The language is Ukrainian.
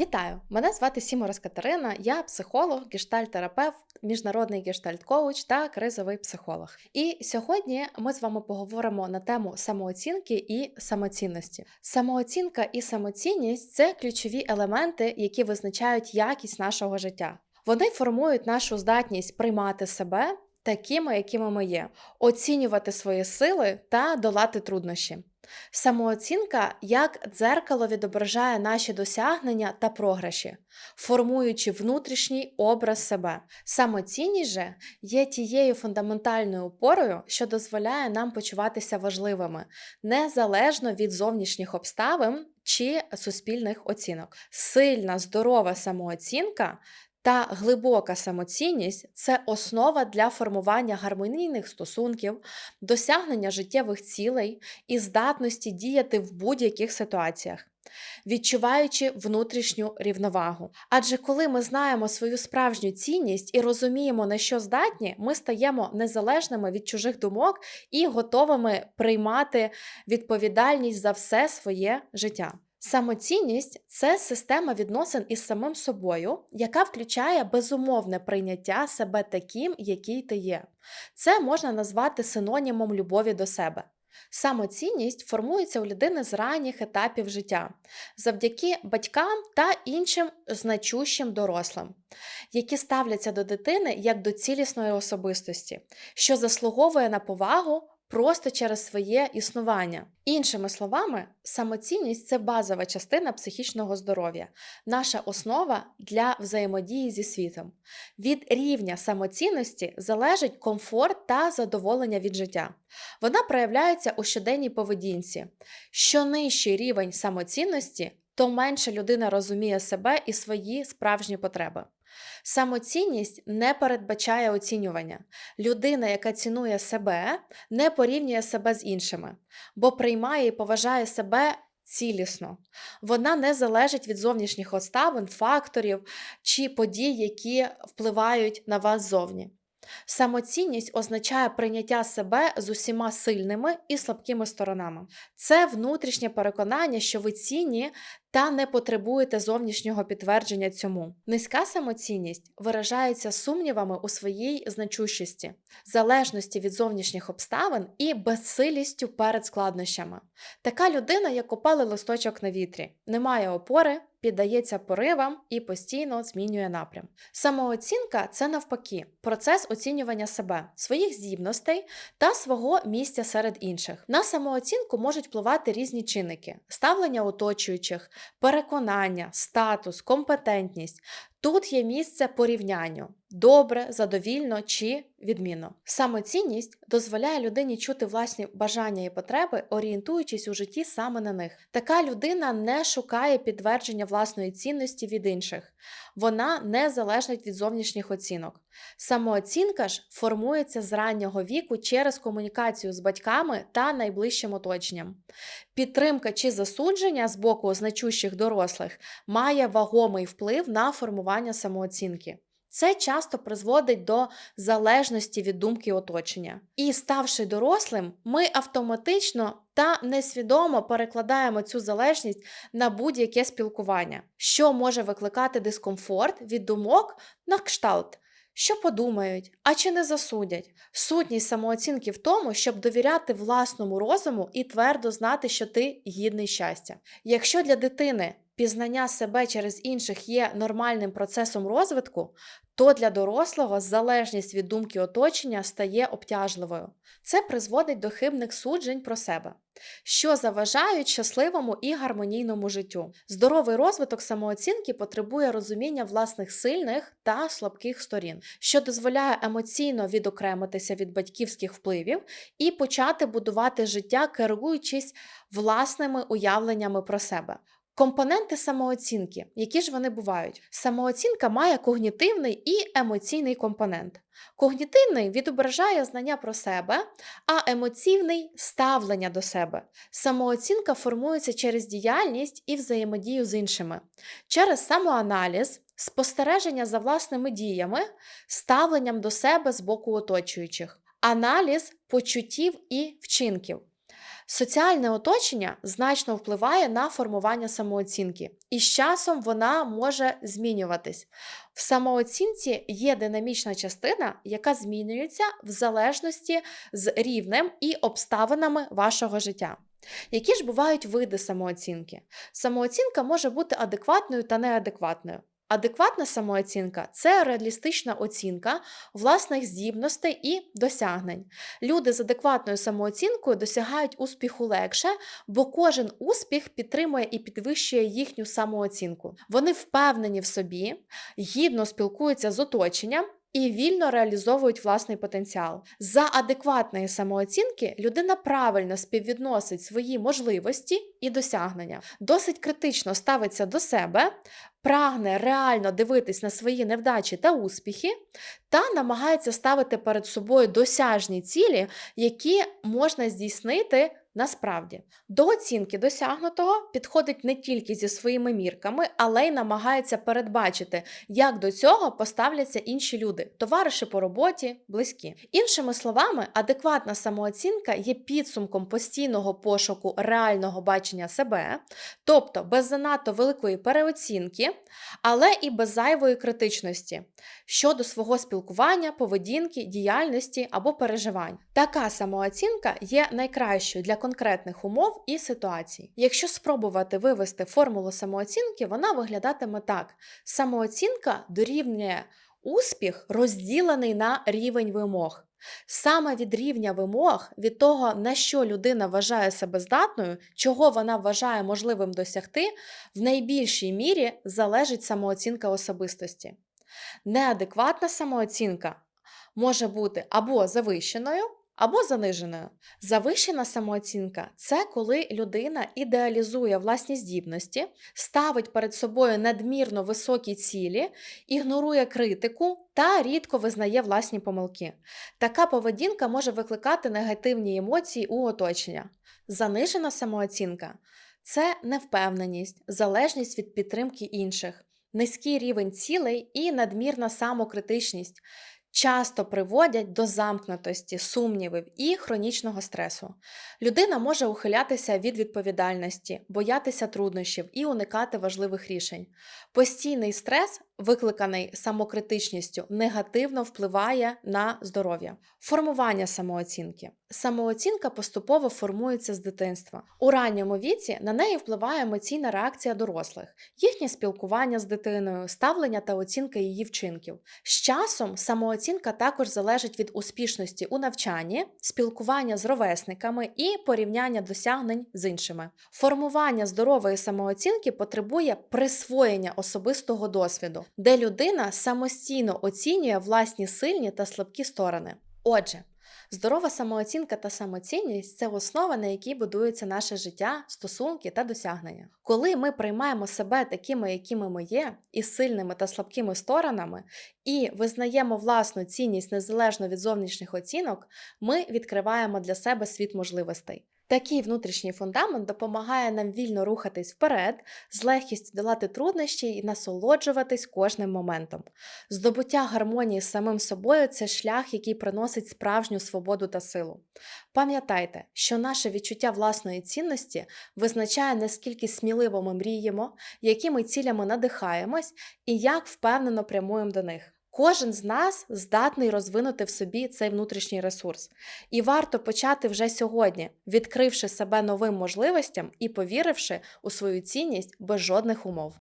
Вітаю! Мене звати Сіморос Катерина, я психолог, гештальтерапевт, міжнародний гештальт-коуч та кризовий психолог. І сьогодні ми з вами поговоримо на тему самооцінки і самоцінності. Самооцінка і самоцінність це ключові елементи, які визначають якість нашого життя. Вони формують нашу здатність приймати себе такими, якими ми є, оцінювати свої сили та долати труднощі. Самооцінка як дзеркало відображає наші досягнення та програші, формуючи внутрішній образ себе. Самоцінність же є тією фундаментальною опорою, що дозволяє нам почуватися важливими, незалежно від зовнішніх обставин чи суспільних оцінок. Сильна, здорова самооцінка. Та глибока самоцінність це основа для формування гармонійних стосунків, досягнення життєвих цілей і здатності діяти в будь-яких ситуаціях, відчуваючи внутрішню рівновагу. Адже коли ми знаємо свою справжню цінність і розуміємо, на що здатні, ми стаємо незалежними від чужих думок і готовими приймати відповідальність за все своє життя. Самоцінність це система відносин із самим собою, яка включає безумовне прийняття себе таким, який ти є. Це можна назвати синонімом любові до себе. Самоцінність формується у людини з ранніх етапів життя завдяки батькам та іншим значущим дорослим, які ставляться до дитини як до цілісної особистості, що заслуговує на повагу просто через своє існування. Іншими словами, самоцінність це базова частина психічного здоров'я, наша основа для взаємодії зі світом. Від рівня самоцінності залежить комфорт та задоволення від життя. Вона проявляється у щоденній поведінці. Що нижчий рівень самоцінності, то менше людина розуміє себе і свої справжні потреби. Самоцінність не передбачає оцінювання. Людина, яка цінує себе, не порівнює себе з іншими, бо приймає і поважає себе цілісно. Вона не залежить від зовнішніх обставин, факторів чи подій, які впливають на вас зовні. Самоцінність означає прийняття себе з усіма сильними і слабкими сторонами. Це внутрішнє переконання, що ви цінні та не потребуєте зовнішнього підтвердження цьому. Низька самоцінність виражається сумнівами у своїй значущості, залежності від зовнішніх обставин і безсилістю перед складнощами. Така людина, як опалий листочок на вітрі, не має опори, піддається поривам і постійно змінює напрям. Самооцінка це навпаки процес оцінювання себе, своїх здібностей та свого місця серед інших. На самооцінку можуть впливати різні чинники: ставлення оточуючих, переконання, статус, компетентність. Тут є місце порівнянню добре, задовільно чи відмінно. Самоцінність дозволяє людині чути власні бажання і потреби, орієнтуючись у житті саме на них. Така людина не шукає підтвердження власної цінності від інших, вона не залежить від зовнішніх оцінок. Самооцінка ж формується з раннього віку через комунікацію з батьками та найближчим оточенням. Підтримка чи засудження з боку значущих дорослих має вагомий вплив на формування самооцінки. Це часто призводить до залежності від думки оточення. І ставши дорослим, ми автоматично та несвідомо перекладаємо цю залежність на будь-яке спілкування, що може викликати дискомфорт від думок на кшталт. Що подумають, а чи не засудять? Сутність самооцінки в тому, щоб довіряти власному розуму і твердо знати, що ти гідний щастя. Якщо для дитини пізнання себе через інших є нормальним процесом розвитку, то для дорослого залежність від думки оточення стає обтяжливою. Це призводить до хибних суджень про себе, що заважають щасливому і гармонійному життю. Здоровий розвиток самооцінки потребує розуміння власних сильних та слабких сторін, що дозволяє емоційно відокремитися від батьківських впливів і почати будувати життя, керуючись власними уявленнями про себе. Компоненти самооцінки, які ж вони бувають? Самооцінка має когнітивний і емоційний компонент. Когнітивний відображає знання про себе, а емоційний ставлення до себе. Самооцінка формується через діяльність і взаємодію з іншими, через самоаналіз, спостереження за власними діями, ставленням до себе з боку оточуючих, аналіз почуттів і вчинків. Соціальне оточення значно впливає на формування самооцінки, і з часом вона може змінюватись. В самооцінці є динамічна частина, яка змінюється в залежності з рівнем і обставинами вашого життя. Які ж бувають види самооцінки? Самооцінка може бути адекватною та неадекватною. Адекватна самооцінка це реалістична оцінка власних здібностей і досягнень. Люди з адекватною самооцінкою досягають успіху легше, бо кожен успіх підтримує і підвищує їхню самооцінку. Вони впевнені в собі, гідно спілкуються з оточенням. І вільно реалізовують власний потенціал. За адекватної самооцінки людина правильно співвідносить свої можливості і досягнення, досить критично ставиться до себе, прагне реально дивитись на свої невдачі та успіхи, та намагається ставити перед собою досяжні цілі, які можна здійснити насправді. До оцінки досягнутого підходить не тільки зі своїми мірками, але й намагається передбачити, як до цього поставляться інші люди, товариші по роботі, близькі. Іншими словами, адекватна самооцінка є підсумком постійного пошуку реального бачення себе, тобто без занадто великої переоцінки, але і без зайвої критичності щодо свого спілкування, поведінки, діяльності або переживань. Така самооцінка є найкращою для конкретних умов і ситуацій. Якщо спробувати вивести формулу самооцінки, вона виглядатиме так: самооцінка дорівнює успіх, розділений на рівень вимог. Саме від рівня вимог, від того, на що людина вважає себе здатною, чого вона вважає можливим досягти, в найбільшій мірі залежить самооцінка особистості. Неадекватна самооцінка може бути або завищеною, або заниженою. Завищена самооцінка це коли людина ідеалізує власні здібності, ставить перед собою надмірно високі цілі, ігнорує критику та рідко визнає власні помилки. Така поведінка може викликати негативні емоції у оточення. Занижена самооцінка це невпевненість, залежність від підтримки інших, низький рівень цілей і надмірна самокритичність часто приводять до замкнутості, сумнівів і хронічного стресу. Людина може ухилятися від відповідальності, боятися труднощів і уникати важливих рішень. Постійний стрес, викликаний самокритичністю, негативно впливає на здоров'я. Формування самооцінки. Самооцінка поступово формується з дитинства. У ранньому віці на неї впливає емоційна реакція дорослих, їхнє спілкування з дитиною, ставлення та оцінка її вчинків. З часом самооцінка також залежить від успішності у навчанні, спілкування з ровесниками і порівняння досягнень з іншими. Формування здорової самооцінки потребує присвоєння особистого досвіду, де людина самостійно оцінює власні сильні та слабкі сторони. Отже, Здорова самооцінка та самоцінність це основа, на якій будується наше життя, стосунки та досягнення. Коли ми приймаємо себе такими, якими ми є, із сильними та слабкими сторонами, і визнаємо власну цінність незалежно від зовнішніх оцінок, ми відкриваємо для себе світ можливостей. Такий внутрішній фундамент допомагає нам вільно рухатись вперед, з легкістю долати труднощі і насолоджуватись кожним моментом. Здобуття гармонії з самим собою це шлях, який приносить справжню свободу та силу. Пам'ятайте, що наше відчуття власної цінності визначає, наскільки сміливо ми мріємо, якими цілями надихаємось і як впевнено прямуємо до них. Кожен з нас здатний розвинути в собі цей внутрішній ресурс. І варто почати вже сьогодні, відкривши себе новим можливостям і повіривши у свою цінність без жодних умов.